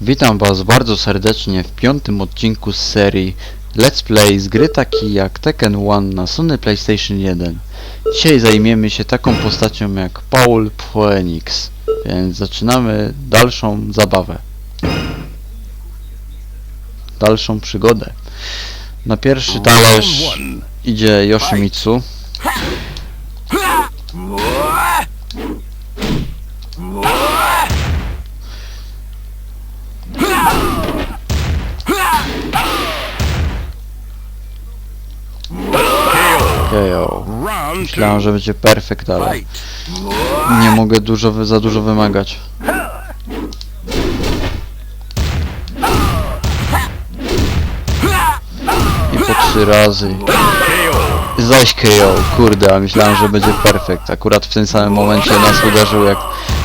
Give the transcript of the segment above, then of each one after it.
Witam Was bardzo serdecznie w piątym odcinku z serii Let's Play z gry takiej jak Tekken 1 na Sony PlayStation 1. Dzisiaj zajmiemy się taką postacią jak Paul Phoenix, więc zaczynamy dalszą zabawę. Dalszą przygodę. Na pierwszy talerz idzie Yoshimitsu. KO. Myślałem, że będzie perfekt, ale nie mogę dużo, za dużo wymagać. I po trzy razy. Zaś KO, kurde, a myślałem, że będzie perfekt. Akurat w tym samym momencie nas uderzył, jak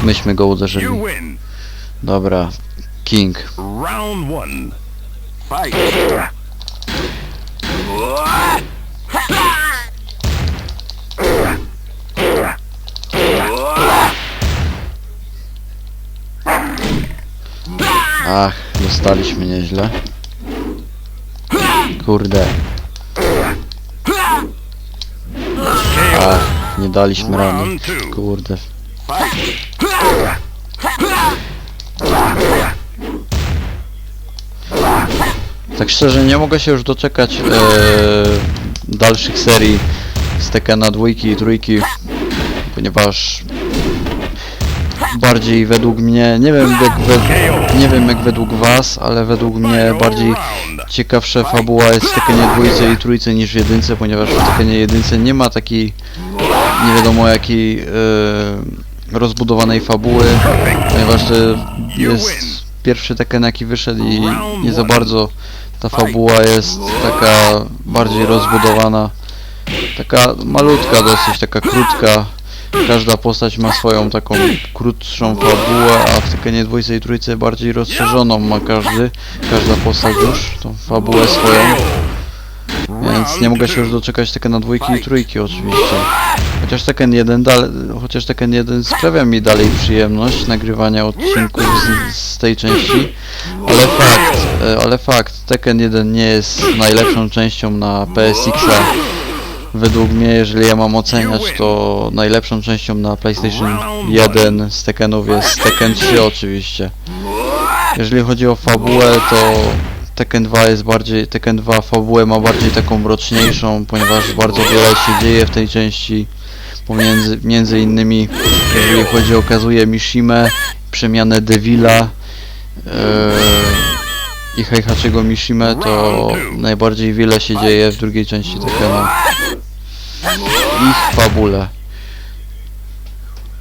myśmy go uderzyli. Dobra, King. Round one. Fight. Ach, dostaliśmy nieźle. Kurde. Ach, nie daliśmy two. Kurde. Tak szczerze nie mogę się już doczekać e, dalszych serii z Tekkena dwójki i trójki, ponieważ bardziej według mnie, nie wiem jak, we, nie wiem jak według was, ale według mnie bardziej ciekawsza fabuła jest w Tekkenie dwójce i trójce niż w jedynce, ponieważ w Tekkenie jedynce nie ma takiej nie wiadomo jakiej e, rozbudowanej fabuły, ponieważ to jest pierwszy Tekken jaki wyszedł i nie za bardzo ta fabuła jest taka bardziej rozbudowana, taka malutka dosyć, taka krótka. Każda postać ma swoją taką krótszą fabułę, a w Tekkenie dwójce i trójce bardziej rozszerzoną ma każdy, każda postać już tą fabułę swoją. Więc nie mogę się już doczekać Tekkena dwójki i trójki oczywiście. Chociaż Tekken 1 dal, chociaż Tekken 1 sprawia mi dalej przyjemność nagrywania odcinków z, z tej części, ale fakt, e, ale fakt, Tekken 1 nie jest najlepszą częścią na PSX-a. Według mnie, jeżeli ja mam oceniać, to najlepszą częścią na PlayStation 1 z Tekkenów jest Tekken 3 oczywiście. Jeżeli chodzi o fabułę, to Tekken 2 jest bardziej, Tekken 2 fabułę ma bardziej taką mroczniejszą, ponieważ bardzo wiele się dzieje w tej części. Pomiędzy, między innymi, jeżeli chodzi o Kazuję Mishimę, przemianę Devila yy, i Heihachiego Mishimę, to najbardziej wiele się dzieje w drugiej części Tekkena. Ich fabule.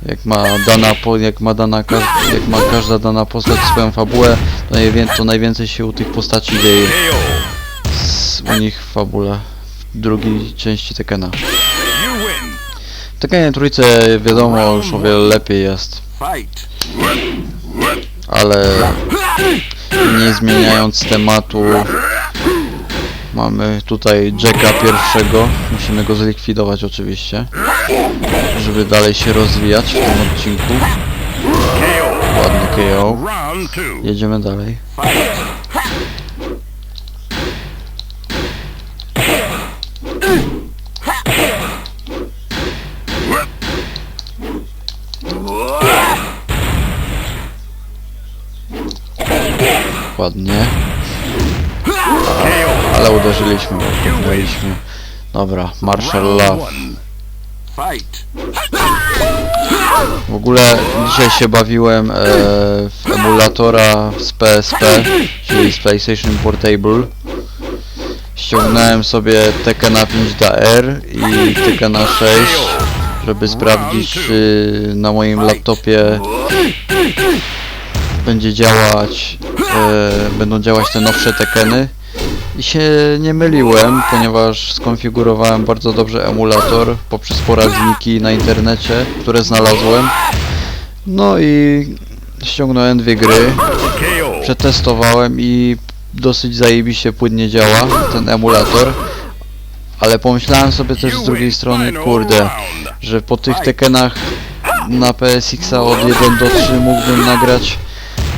Jak ma dana po, jak ma dana jak ma każda dana postać swoją fabułę, to, najwię, to najwięcej się u tych postaci dzieje z, u nich w fabule w drugiej części win. W Tekkenie trójce wiadomo już o wiele lepiej jest, ale nie zmieniając tematu mamy tutaj Jacka pierwszego, musimy go zlikwidować oczywiście, żeby dalej się rozwijać w tym odcinku. Ładny KO. Jedziemy dalej. Ładnie. Ale uderzyliśmy, uderzyliśmy. Dobra, Marshall Love. W ogóle dzisiaj się bawiłem e, w emulatora z PSP, czyli z PlayStation Portable. Ściągnąłem sobie Tekkena 5DR i Tekkena 6, żeby sprawdzić czy na moim laptopie będzie działać, e, będą działać te nowsze Tekkeny. I się nie myliłem, ponieważ skonfigurowałem bardzo dobrze emulator poprzez poradniki na internecie, które znalazłem. No i ściągnąłem dwie gry, przetestowałem i dosyć zajebiście płynnie działa ten emulator. Ale pomyślałem sobie też z drugiej strony, kurde, że po tych Tekkenach na PSX-a od 1 do 3 mógłbym nagrać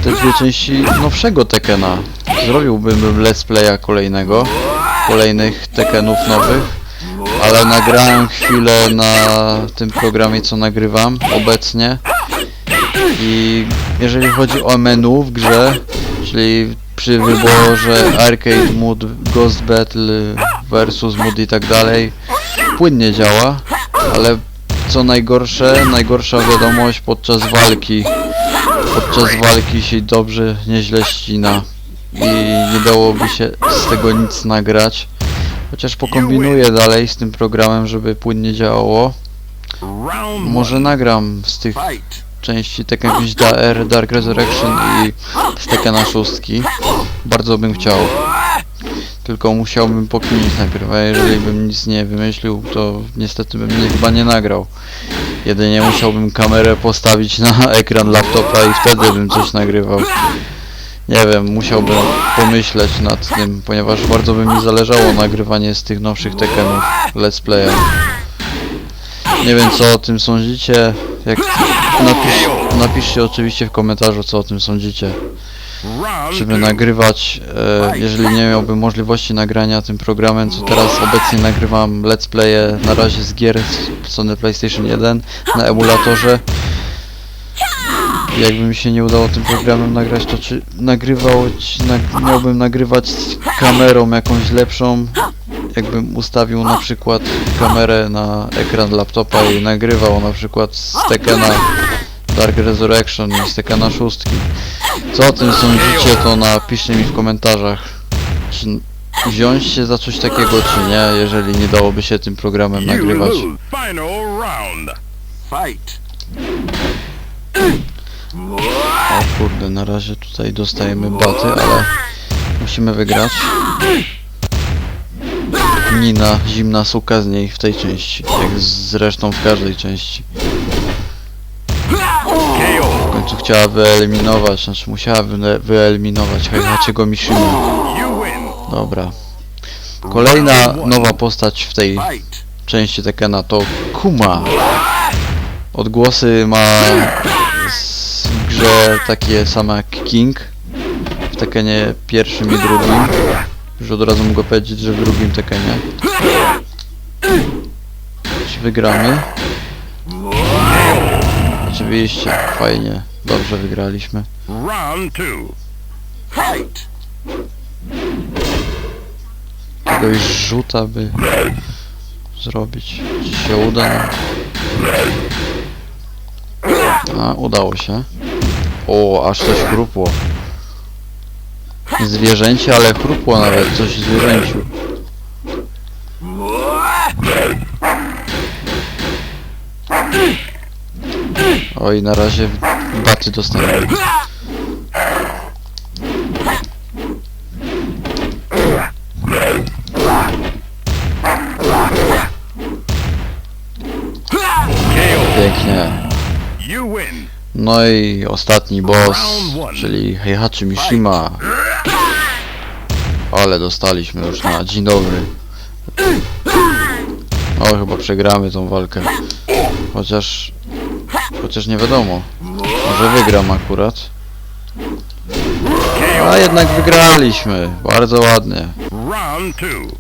te dwie części nowszego Tekena. Zrobiłbym let's playa kolejnego, kolejnych Tekenów nowych, ale nagrałem chwilę na tym programie, co nagrywam obecnie. I jeżeli chodzi o menu w grze, czyli przy wyborze Arcade Mood, Ghost Battle versus Mood i tak dalej, płynnie działa, ale co najgorsze, najgorsza wiadomość podczas walki. Podczas walki się dobrze, nieźle ścina i nie dałoby się z tego nic nagrać. Chociaż pokombinuję dalej z tym programem, żeby płynnie działało. Może nagram z tych części Tekken 5 DR, Dark Resurrection i z Tekkena 6. Bardzo bym chciał. Tylko musiałbym pokminić najpierw, a jeżeli bym nic nie wymyślił, to niestety bym nie, chyba nie nagrał. Jedynie musiałbym kamerę postawić na ekran laptopa i wtedy bym coś nagrywał. Nie wiem, musiałbym pomyśleć nad tym, ponieważ bardzo by mi zależało nagrywanie z tych nowszych Tekkenów Let's Playa. Nie wiem co o tym sądzicie. Jak napisz, napiszcie oczywiście w komentarzu co o tym sądzicie. Żeby nagrywać, e, jeżeli nie miałbym możliwości nagrania tym programem, co teraz obecnie nagrywam let's playe na razie z gier z Sony PlayStation 1 na emulatorze. Jakby mi się nie udało tym programem nagrać, to czy nagrywał, nag, miałbym nagrywać z kamerą jakąś lepszą, jakbym ustawił na przykład kamerę na ekran laptopa i nagrywał na przykład z Tekkena Dark Resurrection i z Tekkena 6. Co o tym sądzicie, to napiszcie mi w komentarzach. Czy wziąć się za coś takiego, czy nie, jeżeli nie dałoby się tym programem nagrywać. Fight. O kurde, na razie tutaj dostajemy baty, ale musimy wygrać. Nina, zimna suka z niej w tej części, jak zresztą w każdej części. W końcu chciała wyeliminować, znaczy musiała wy- wyeliminować Heihachiego Mishima. Dobra. Kolejna nowa postać w tej części Tekena to Kuma. Odgłosy ma grze takie same jak King. W Tekenie pierwszym i drugim. Już od razu mogę powiedzieć, że w drugim Tekenie. Czy wygramy? Oczywiście, fajnie. Dobrze wygraliśmy. Round two. Fight. Jakiegoś rzuta by zrobić. Czy się uda nam? A, udało się. O, aż coś chrupło. Zwierzęcie, ale chrupło nawet, coś zwierzęciu. Oj, na razie baty dostałem. No i ostatni boss, czyli Heihachi Mishima. Ale dostaliśmy już na dzień dobry. O, chyba przegramy tą walkę. Chociaż... Chociaż nie wiadomo. Może wygram akurat. A jednak wygraliśmy. Bardzo ładnie. Round two.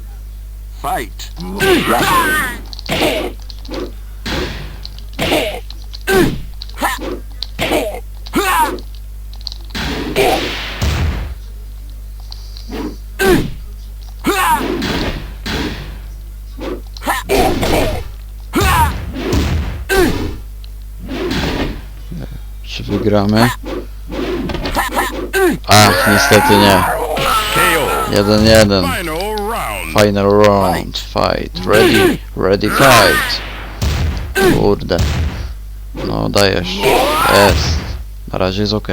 Fight. Czy wygramy? Ach, niestety nie. KO. 1-1. Final round. Fight, ready, ready, fight. Kurde. No dajesz. Jest. Na razie jest ok.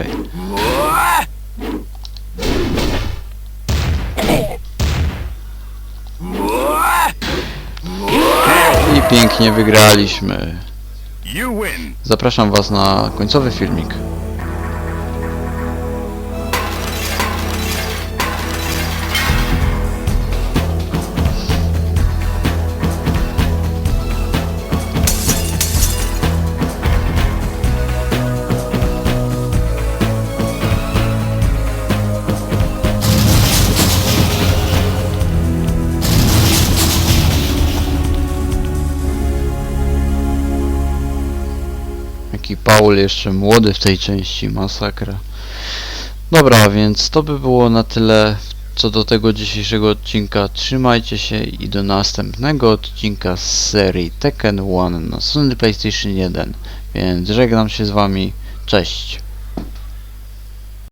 I pięknie wygraliśmy. Zapraszam Was na końcowy filmik. Paul jeszcze młody w tej części, masakra. Dobra, więc to by było na tyle co do tego dzisiejszego odcinka. Trzymajcie się i do następnego odcinka z serii Tekken 1 na Sony PlayStation 1. Więc żegnam się z wami. Cześć.